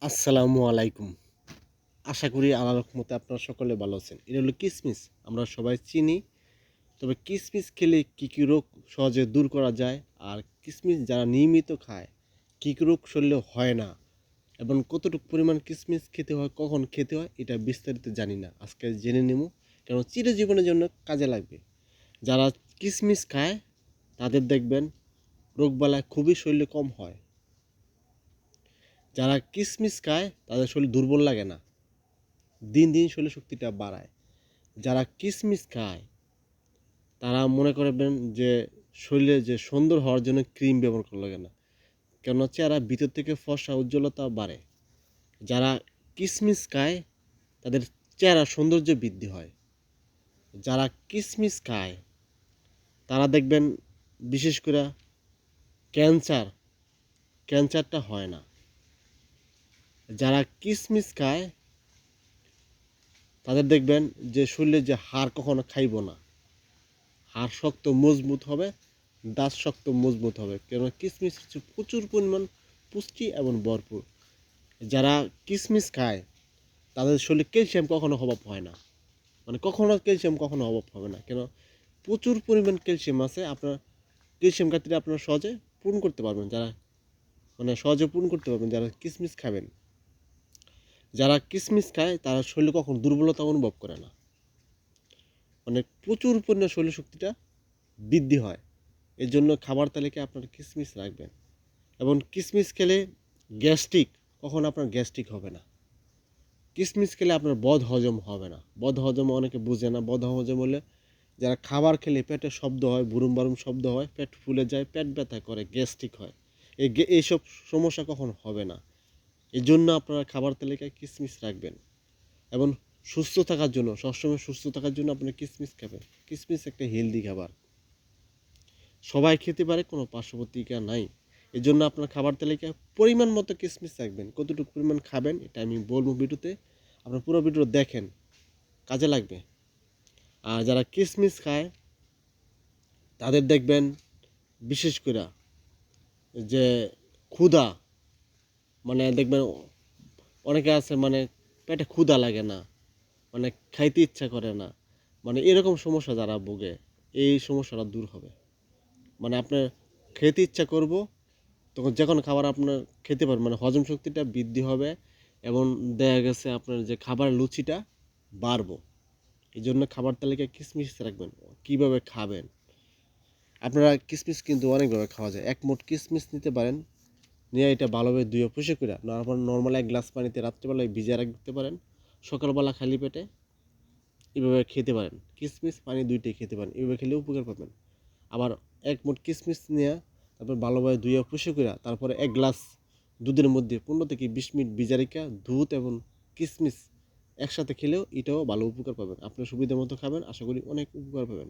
আসসালামু আলাইকুম। আশা করি আল্লাহ রহমতে আপনারা সকলে ভালো আছেন। এটা হলো কিসমিস। আমরা সবাই চিনি। তবে কিসমিস খেলে কী কী রোগ সহজে দূর করা যায়? আর কিসমিস যারা নিয়মিত খায়, কী কী রোগ শরীরে হয় না? এবং কতটুকু পরিমাণ কিসমিস খেতে হয়, কখন খেতে হয়, এটা বিস্তারিত জানি না। আজকে জেনে নেব। কারণ চিরজীবনের জন্য কাজে লাগবে। যারা কিসমিস খায়, তাদের দেখবেন রোগবালাই খুবই শরীরে কম হয়। যারা কিসমিস খায়, তাদের শরীর দুর্বল লাগে না। দিন দিন শরীর শক্তিটা বাড়ায়। যারা কিসমিস খায়, তারা মনে করবেন যে শরীরে যে সুন্দর হওয়ার জন্য ক্রিম ব্যবহার করা লাগে না। কেননা চেহারা ভিতর থেকে ফসা উজ্জ্বলতা বাড়ে। যারা কিসমিস খায়, তাদের চেহারা সৌন্দর্য বৃদ্ধি হয়। যারা কিসমিস খায়, তারা দেখবেন বিশেষ করে ক্যান্সার, ক্যান্সারটা হয় না। যারা কিসমিস খায়, তাদের দেখবেন যে শরীরে যে হাড় কখনো খাইব না। হাড় শক্ত মজবুত হবে, দাঁত শক্ত মজবুত হবে। কেননা কিসমিস হচ্ছে প্রচুর পরিমাণ পুষ্টি এবং ভরপুর। যারা কিসমিস খায়, তাদের শরীরে ক্যালসিয়াম কখনো অভাব হয় না। মানে কখনো ক্যালসিয়াম, কখনো অভাব হবে না। কেন প্রচুর পরিমাণ ক্যালসিয়াম আছে, আপনার ক্যালসিয়াম ঘাটতিটা আপনারা সহজে পূরণ করতে পারবেন। যারা মানে সহজে পূরণ করতে পারবেন, যারা কিসমিস খাবেন। যারা কিসমিস খায়, তারা শরীরে কখন দুর্বলতা অনুভব করে না। মানে প্রচুর পরিমাণে শরীর শক্তিটা বৃদ্ধি হয়। এর জন্য খাবার তালিকায় আপনার কিসমিস রাখবেন। এবং কিসমিস খেলে গ্যাস্ট্রিক, কখন আপনার গ্যাস্ট্রিক হবে না। কিসমিস খেলে আপনার বদ হজম হবে না। বদ হজম অনেকে বুঝে না। বদ হজম হলে যারা খাবার খেলে পেটে শব্দ হয় বুরুম বারুম শব্দ হয়, পেট ফুলে যায়, পেট ব্যথা করে, গ্যাস্ট্রিক হয়। এই এইসব সমস্যা কখন হবে না। এই জন্য আপনারা খাবার তালিকায় কিসমিস রাখবেন এবং সুস্থ থাকার জন্য, সবসময় সুস্থ থাকার জন্য আপনি কিসমিস খাবেন। কিসমিস একটা হেলদি খাবার। সবাই খেতে পারে, কোনো পার্শ্ববর্তীকা নাই। এই জন্য আপনার খাবার তালিকায় পরিমাণ মতো কিসমিস রাখবেন। কতটুকু পরিমাণ খাবেন, এটা আমি বলব ভিডিওতে। আপনার পুরো ভিডিও দেখেন, কাজে লাগবে। আর যারা কিসমিস খায়, তাদের দেখবেন, বিশেষ করে যে ক্ষুধা মানে দেখবেন অনেকে আছে মানে পেটে ক্ষুধা লাগে না মানে খাইতে ইচ্ছা করে না। মানে এরকম সমস্যা যারা ভোগে, এই সমস্যাটা দূর হবে। মানে আপনার খেতে ইচ্ছা করব, তখন যখন খাবার আপনার খেতে পারবেন। মানে হজম শক্তিটা বৃদ্ধি হবে এবং দেখা গেছে আপনার যে খাবার লুচিটা বাড়বো। এই জন্য খাবার তালিকায় কিসমিস রাখবেন, কীভাবে খাবেন? আপনারা কিসমিস কিন্তু অনেকভাবে খাওয়া যায়। এক মোট কিসমিস নিতে পারেন নিয়ে এটা ভালোভাবে ধুয়ে পুষে করে আপনার নর্মাল এক গ্লাস পানিতে রাত্রেবেলায় ভিজে রাখতে পারেন। সকালবেলা খালি পেটে এভাবে খেতে পারেন। কিসমিস পানি দুইটাই খেতে পারেন। এভাবে খেলে উপকার পাবেন। আবার এক মোট কিসমিস নিয়ে তারপর ভালোভাবে ধুয়ে পুষে করে তারপরে এক গ্লাস দুধের মধ্যে পনেরো থেকে বিশ মিনিট বিজারিকা দুধ এবং কিসমিস একসাথে খেলেও এটাও ভালো উপকার পাবেন। আপনার সুবিধা মতো খাবেন। আশা করি অনেক উপকার পাবেন।